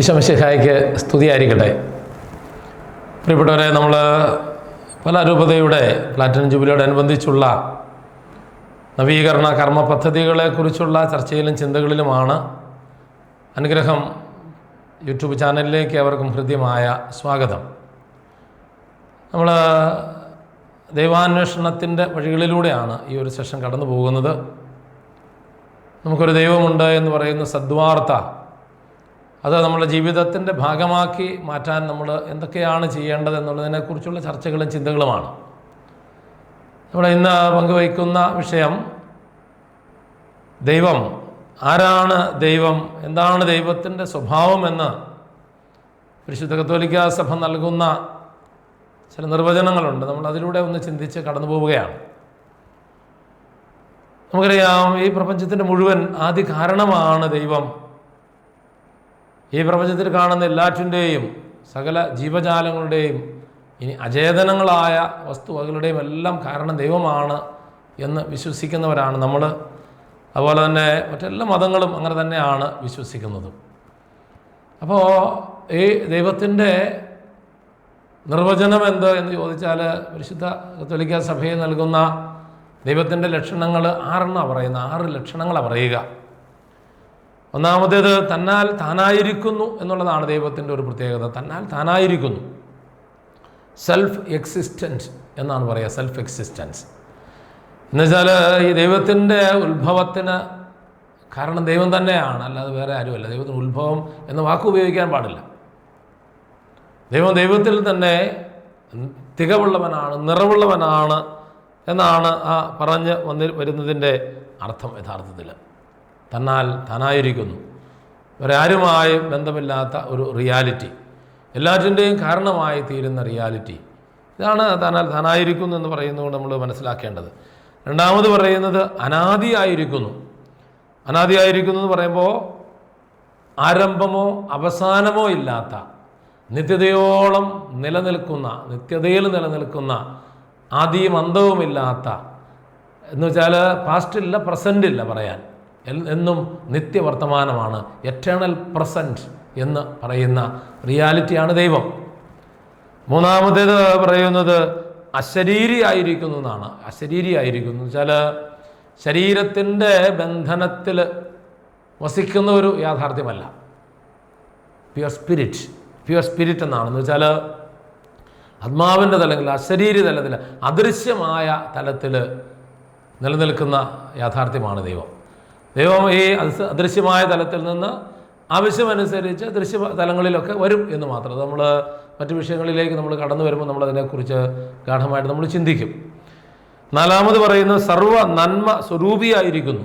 ഈശോമിശിഹായ്ക്ക് സ്തുതിയായിരിക്കട്ടെ. പ്രിയപ്പെട്ടവരെ നമ്മൾ പല രൂപതയുടെ പ്ലാറ്റിനം ജൂബിലിയോടനുബന്ധിച്ചുള്ള നവീകരണ കർമ്മ പദ്ധതികളെക്കുറിച്ചുള്ള ചർച്ചയിലും ചിന്തകളിലുമാണ് അനുഗ്രഹം യൂട്യൂബ് ചാനലിലേക്ക് അവർക്കും ഹൃദ്യമായ സ്വാഗതം. നമ്മൾ ദൈവാന്വേഷണത്തിന്റെ വഴികളിലൂടെയാണ് ഈ ഒരു സെഷൻ കടന്നു പോകുന്നത് നമുക്കൊരു ദൈവമുണ്ട് എന്ന് പറയുന്ന സദ്വാർത്ത അത് നമ്മുടെ ജീവിതത്തിന്റെ ഭാഗമാക്കി മാറ്റാൻ നമ്മൾ എന്തൊക്കെയാണ് ചെയ്യേണ്ടത് എന്നുള്ളതിനെക്കുറിച്ചുള്ള ചർച്ചകളും ചിന്തകളുമാണ്. നമ്മൾ ഇന്ന് പങ്കുവയ്ക്കുന്ന വിഷയം ദൈവം. ആരാണ് ദൈവം? എന്താണ് ദൈവത്തിന്റെ സ്വഭാവമെന്ന് പരിശുദ്ധ കത്തോലിക്ക സഭ നൽകുന്ന ചില നിർവചനങ്ങളുണ്ട്. നമ്മൾ അതിലൂടെ ഒന്ന് ചിന്തിച്ച് കടന്നു പോവുകയാണ്. നമുക്കറിയാം ഈ പ്രപഞ്ചത്തിന്റെ മുഴുവൻ ആദ്യ കാരണമാണ് ദൈവം. ഈ പ്രപഞ്ചത്തിൽ കാണുന്ന എല്ലാറ്റിന്റെയും സകല ജീവജാലങ്ങളുടെയും ഇനി അചേതനങ്ങളായ വസ്തുവകളുടെയും എല്ലാം കാരണം ദൈവമാണ് എന്ന് വിശ്വസിക്കുന്നവരാണ് നമ്മൾ അതുപോലെ തന്നെ മറ്റെല്ലാ മതങ്ങളും അങ്ങനെ തന്നെയാണ് വിശ്വസിക്കുന്നത്. അപ്പോൾ ഈ ദൈവത്തിന്റെ നിർവചനം എന്ത് എന്ന് ചോദിച്ചാൽ പരിശുദ്ധ കത്തോലിക്ക സഭയിൽ നൽകുന്ന ദൈവത്തിന്റെ ലക്ഷണങ്ങൾ ആറെണ്ണമാണ് പറയുന്ന ആറ് ലക്ഷണങ്ങളാണ് പറയുക. ഒന്നാമത്തേത് തന്നാൽ താനായിരിക്കുന്നു എന്നുള്ളതാണ് ദൈവത്തിന്റെ ഒരു പ്രത്യേകത. തന്നാൽ താനായിരിക്കുന്നു. സെൽഫ് എക്സിസ്റ്റൻസ് എന്നാണ് പറയുക. സെൽഫ് എക്സിസ്റ്റൻസ് എന്നുവെച്ചാൽ ഈ ദൈവത്തിന്റെ ഉത്ഭവത്തിന് കാരണം ദൈവം തന്നെയാണ്. അല്ലാതെ വേറെ ആരുമല്ല. ദൈവത്തിന് ഉത്ഭവം എന്ന വാക്ക് ഉപയോഗിക്കാൻ പാടില്ല. ദൈവം ദൈവത്തിൽ തന്നെ തികവുള്ളവനാണ് നിറവുള്ളവനാണ് എന്നാണ് ആ പറഞ്ഞ് വന്നി വരുന്നതിന്റെ അർത്ഥം യഥാർത്ഥത്തിൽ. തന്നാൽ താനായിരിക്കുന്നു. ഒരാരുമായും ബന്ധമില്ലാത്ത ഒരു റിയാലിറ്റി. എല്ലാറ്റിന്റെയും കാരണമായി തീരുന്ന റിയാലിറ്റി. ഇതാണ് താനാൽ താനായിരിക്കുന്നു എന്ന് പറയുന്നതുകൊണ്ട് നമ്മൾ മനസ്സിലാക്കേണ്ടത്. രണ്ടാമത് പറയുന്നത് അനാദിയായിരിക്കുന്നു. അനാദിയായിരിക്കുന്നു എന്ന് പറയുമ്പോൾ ആരംഭമോ അവസാനമോ ഇല്ലാത്ത നിത്യതയോളം നിലനിൽക്കുന്ന നിത്യതയിൽ നിലനിൽക്കുന്ന ആദിയും അന്തവുമില്ലാത്ത എന്ന് വെച്ചാൽ പാസ്റ്റ് ഇല്ല പ്രസന്റ് ഇല്ല പറയാൻ. എന്നും നിത്യവർത്തമാനമാണ് എറ്റേണൽ പ്രസന്റ് എന്ന് പറയുന്ന റിയാലിറ്റിയാണ് ദൈവം. മൂന്നാമത്തേത് പറയുന്നത് അശരീരി ആയിരിക്കുന്നു എന്നാണ്. അശരീരി ആയിരിക്കുന്നു എന്ന് വെച്ചാൽ ശരീരത്തിന്റെ ബന്ധനത്തിൽ വസിക്കുന്ന ഒരു യാഥാർത്ഥ്യമല്ല. പ്യുവർ സ്പിരിറ്റ് പ്യുവർ സ്പിരിറ്റ് എന്നാണെന്ന് വെച്ചാൽ ആത്മാവിന്റെ തലത്തിൽ അശരീരി തലത്തിൽ അദൃശ്യമായ തലത്തിൽ നിലനിൽക്കുന്ന യാഥാർത്ഥ്യമാണ് ദൈവം. ദൈവം ഈ അദൃശ്യമായ തലത്തിൽ നിന്ന് ആവശ്യമനുസരിച്ച് ദൃശ്യ തലങ്ങളിലൊക്കെ വരും എന്ന് മാത്രം. നമ്മൾ മറ്റു വിഷയങ്ങളിലേക്ക് നമ്മൾ കടന്നു വരുമ്പോൾ നമ്മൾ അതിനെക്കുറിച്ച് ഗാഠമായിട്ട് നമ്മൾ ചിന്തിക്കും. നാലാമത് പറയുന്നത് സർവ നന്മ സ്വരൂപിയായിരിക്കുന്നു.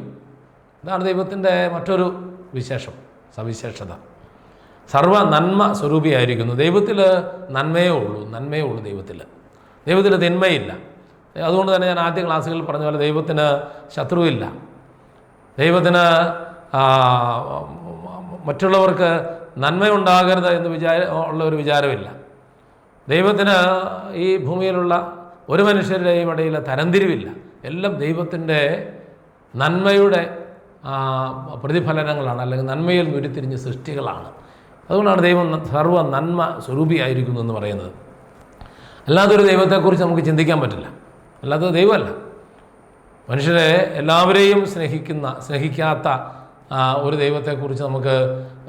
ഇതാണ് ദൈവത്തിന്റെ മറ്റൊരു വിശേഷം സവിശേഷത. സർവ നന്മ സ്വരൂപിയായിരിക്കുന്നു. ദൈവത്തിൽ നന്മയേ ഉള്ളൂ നന്മയേ ഉള്ളൂ ദൈവത്തിൽ. ദൈവത്തിൽ തിന്മയില്ല. അതുകൊണ്ട് തന്നെ ഞാൻ ആദ്യ ക്ലാസ്സുകളിൽ പറഞ്ഞ പോലെ ദൈവത്തിന് ശത്രുവില്ല. ദൈവത്തിന് മറ്റുള്ളവർക്ക് നന്മയുണ്ടാകരുത് എന്ന് വിചാര ഉള്ള ഒരു വിചാരമില്ല. ദൈവത്തിന് ഈ ഭൂമിയിലുള്ള ഒരു മനുഷ്യരുടെയും ഇടയിൽ തരംതിരിവില്ല. എല്ലാം ദൈവത്തിന്റെ നന്മയുടെ പ്രതിഫലനങ്ങളാണ് അല്ലെങ്കിൽ നന്മയിൽ ഉരുത്തിരിഞ്ഞ സൃഷ്ടികളാണ്. അതുകൊണ്ടാണ് ദൈവം സർവ നന്മ സ്വരൂപിയായിരിക്കുന്നു എന്ന് പറയുന്നത്. അല്ലാതെ ഒരു ദൈവത്തെക്കുറിച്ച് നമുക്ക് ചിന്തിക്കാൻ പറ്റില്ല. അല്ലാതെ ദൈവമല്ല. മനുഷ്യരെ എല്ലാവരെയും സ്നേഹിക്കുന്ന സ്നേഹിക്കാത്ത ഒരു ദൈവത്തെക്കുറിച്ച് നമുക്ക്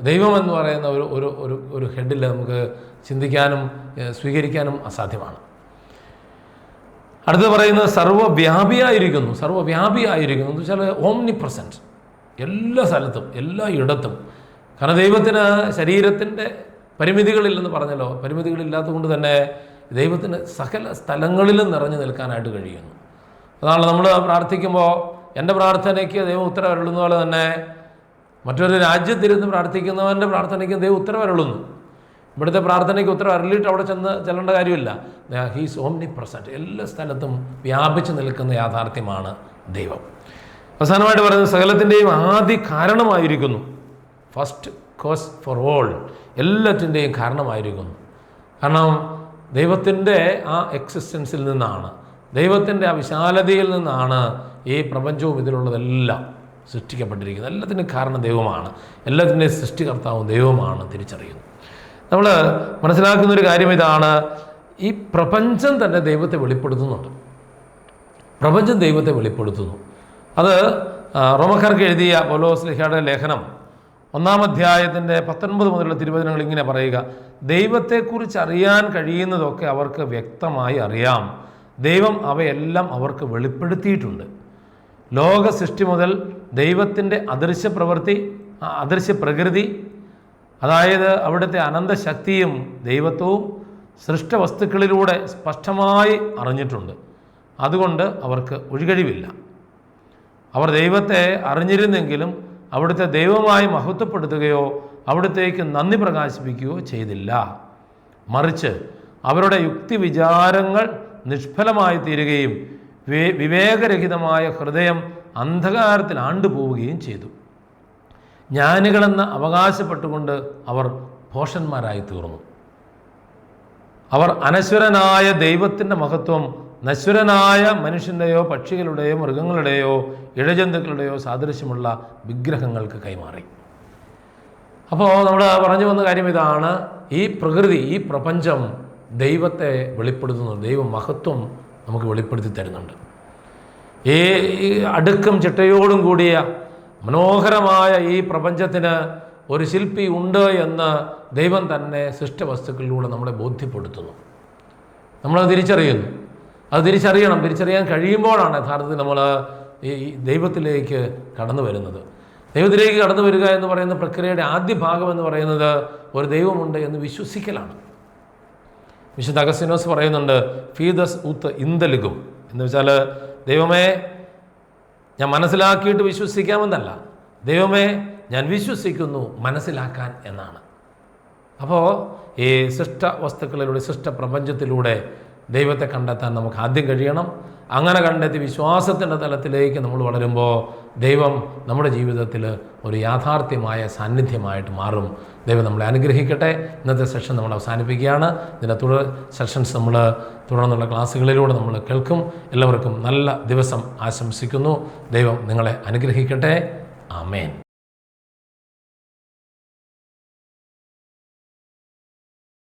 ദൈവം എന്ന് പറയുന്ന ഒരു ഒരു ഒരു ഒരു ഹെഡിൽ നമുക്ക് ചിന്തിക്കാനും സ്വീകരിക്കാനും അസാധ്യമാണ്. അടുത്ത് പറയുന്നത് സർവവ്യാപിയായിരിക്കുന്നു സർവവ്യാപിയായിരിക്കുന്നു എന്ന് വെച്ചാൽ ഓംനി പ്രസന്റ് എല്ലാ സ്ഥലത്തും എല്ലാ ഇടത്തും. കാരണം ദൈവത്തിന് ശരീരത്തിന്റെ പരിമിതികളില്ലെന്ന് പറഞ്ഞല്ലോ പരിമിതികളില്ലാത്തതുകൊണ്ട് തന്നെ ദൈവത്തിന് സകല സ്ഥലങ്ങളിലും നിറഞ്ഞു നിൽക്കാനായിട്ട് കഴിയുന്നു. അതാണ് നമ്മൾ പ്രാർത്ഥിക്കുമ്പോൾ എന്റെ പ്രാർത്ഥനയ്ക്ക് ദൈവം ഉത്തരവരുള്ളുന്ന പോലെ തന്നെ മറ്റൊരു രാജ്യത്തിരുന്ന് പ്രാർത്ഥിക്കുന്നവന്റെ പ്രാർത്ഥനയ്ക്ക് ദൈവം ഉത്തരവരുള്ളുന്നു ഇവിടുത്തെ പ്രാർത്ഥനയ്ക്ക് ഉത്തരം അരളിയിട്ട് അവിടെ ചെന്ന് ചെല്ലേണ്ട കാര്യമില്ല. ഹീസ് ഓംനി പ്രസന്റ് എല്ലാ സ്ഥലത്തും വ്യാപിച്ചു നിൽക്കുന്ന യാഥാർത്ഥ്യമാണ് ദൈവം. അവസാനമായിട്ട് പറയുന്നത് സകലത്തിന്റെയും ആദ്യ കാരണമായിരിക്കുന്നു. ഫസ്റ്റ് കോസ് ഫോർ ഓൾ എല്ലാറ്റിന്റെയും കാരണമായിരിക്കുന്നു. കാരണം ദൈവത്തിന്റെ ആ എക്സിസ്റ്റൻസിൽ നിന്നാണ്. ദൈവത്തിന്റെ ആ വിശാലതയിൽ നിന്നാണ് ഈ പ്രപഞ്ചവും ഇതിലുള്ളതെല്ലാം സൃഷ്ടിക്കപ്പെട്ടിരിക്കുന്നത്. എല്ലാത്തിന്റെ കാരണം ദൈവമാണ്. എല്ലാത്തിന്റെയും സൃഷ്ടികർത്താവും ദൈവമാണ് തിരിച്ചറിയുന്നു നമ്മൾ മനസ്സിലാക്കുന്ന ഒരു കാര്യം ഇതാണ്. ഈ പ്രപഞ്ചം തന്നെ ദൈവത്തെ വെളിപ്പെടുത്തുന്നുണ്ട്. പ്രപഞ്ചം ദൈവത്തെ വെളിപ്പെടുത്തുന്നു. അത് റോമക്കാർക്ക് എഴുതിയ പൗലോസ് ലിഹയുടെ ലേഖനം ഒന്നാം അധ്യായത്തിന്റെ പത്തൊൻപത് മുതലുള്ള തിരുവചനങ്ങൾ ഇങ്ങനെ പറയുക ദൈവത്തെക്കുറിച്ച് അറിയാൻ കഴിയുന്നതൊക്കെ അവർക്ക് വ്യക്തമായി അറിയാം. ദൈവം അവയെല്ലാം അവർക്ക് വെളിപ്പെടുത്തിയിട്ടുണ്ട്. ലോക സൃഷ്ടി മുതൽ ദൈവത്തിന്റെ അദൃശ്യ പ്രവൃത്തി അദൃശ്യ പ്രകൃതി അതായത് അവിടുത്തെ അനന്തശക്തിയും ദൈവത്വവും സൃഷ്ട വസ്തുക്കളിലൂടെ സ്പഷ്ടമായി അറിഞ്ഞിട്ടുണ്ട്. അതുകൊണ്ട് അവർക്ക് ഒഴികഴിവില്ല. അവർ ദൈവത്തെ അറിഞ്ഞിരുന്നെങ്കിലും അവിടുത്തെ ദൈവമായി മഹത്വപ്പെടുത്തുകയോ അവിടുത്തേക്ക് നന്ദി പ്രകാശിപ്പിക്കുകയോ ചെയ്തില്ല. മറിച്ച് അവരുടെ യുക്തി വിചാരങ്ങൾ നിഷ്ഫലമായി തീരുകയും വിവേകരഹിതമായ ഹൃദയം അന്ധകാരത്തിൽ ആണ്ടുപോവുകയും ചെയ്തു. ജ്ഞാനികളെന്ന് അവകാശപ്പെട്ടുകൊണ്ട് അവർ ഭോഷന്മാരായി തീർന്നു. അവർ അനശ്വരനായ ദൈവത്തിന്റെ മഹത്വം നശ്വരനായ മനുഷ്യന്റെയോ പക്ഷികളുടെയോ മൃഗങ്ങളുടെയോ ഇഴജന്തുക്കളുടെയോ സാദൃശ്യമുള്ള വിഗ്രഹങ്ങൾക്ക് കൈമാറി. അപ്പോൾ നമ്മൾ പറഞ്ഞു വന്ന കാര്യം ഇതാണ് ഈ പ്രകൃതി ഈ പ്രപഞ്ചം ദൈവത്തെ വെളിപ്പെടുത്തുന്നു ദൈവ മഹത്വം നമുക്ക് വെളിപ്പെടുത്തി തരുന്നുണ്ട്. ഈ അടുക്കും ചിട്ടയോടും കൂടിയ മനോഹരമായ ഈ പ്രപഞ്ചത്തിന് ഒരു ശില്പി ഉണ്ട് എന്ന് ദൈവം തന്നെ സൃഷ്ടവസ്തുക്കളിലൂടെ നമ്മളെ ബോധ്യപ്പെടുത്തുന്നു. നമ്മളത് തിരിച്ചറിയുന്നു. അത് തിരിച്ചറിയണം. തിരിച്ചറിയാൻ കഴിയുമ്പോഴാണ് യഥാർത്ഥത്തിൽ നമ്മൾ ഈ ദൈവത്തിലേക്ക് കടന്നു വരുന്നത്. ദൈവത്തിലേക്ക് കടന്നു വരിക എന്ന് പറയുന്ന പ്രക്രിയയുടെ ആദ്യ ഭാഗം എന്ന് പറയുന്നത് ഒരു ദൈവമുണ്ട് എന്ന് വിശ്വസിക്കലാണ്. വിശുദ്ധ അഗസ്റ്റിനോസ് പറയുന്നുണ്ട് ഫീദസ് ഉത്ത് ഇന്തലുകും എന്ന് വെച്ചാൽ ദൈവമേ ഞാൻ മനസ്സിലാക്കിയിട്ട് വിശ്വസിക്കാമെന്നല്ല. ദൈവമേ ഞാൻ വിശ്വസിക്കുന്നു മനസ്സിലാക്കാൻ എന്നാണ്. അപ്പോൾ ഈ സൃഷ്ട വസ്തുക്കളിലൂടെ സൃഷ്ട പ്രപഞ്ചത്തിലൂടെ ദൈവത്തെ കണ്ടെത്താൻ നമുക്ക് ആദ്യം കഴിയണം. അങ്ങനെ കണ്ടെത്തി വിശ്വാസത്തിന്റെ തലത്തിലേക്ക് നമ്മൾ വളരുമ്പോൾ ദൈവം നമ്മുടെ ജീവിതത്തിൽ ഒരു യാഥാർത്ഥ്യമായ സാന്നിധ്യമായിട്ട് മാറും. ദൈവം നമ്മളെ അനുഗ്രഹിക്കട്ടെ. ഇന്നത്തെ സെഷൻ നമ്മൾ അവസാനിപ്പിക്കുകയാണ്. ഇതിന്റെ തുടർ സെഷൻസ് നമ്മൾ തുടർന്നുള്ള ക്ലാസ്സുകളിലൂടെ നമ്മൾ കേൾക്കും. എല്ലാവർക്കും നല്ല ദിവസം ആശംസിക്കുന്നു. ദൈവം നിങ്ങളെ അനുഗ്രഹിക്കട്ടെ. ആമേൻ.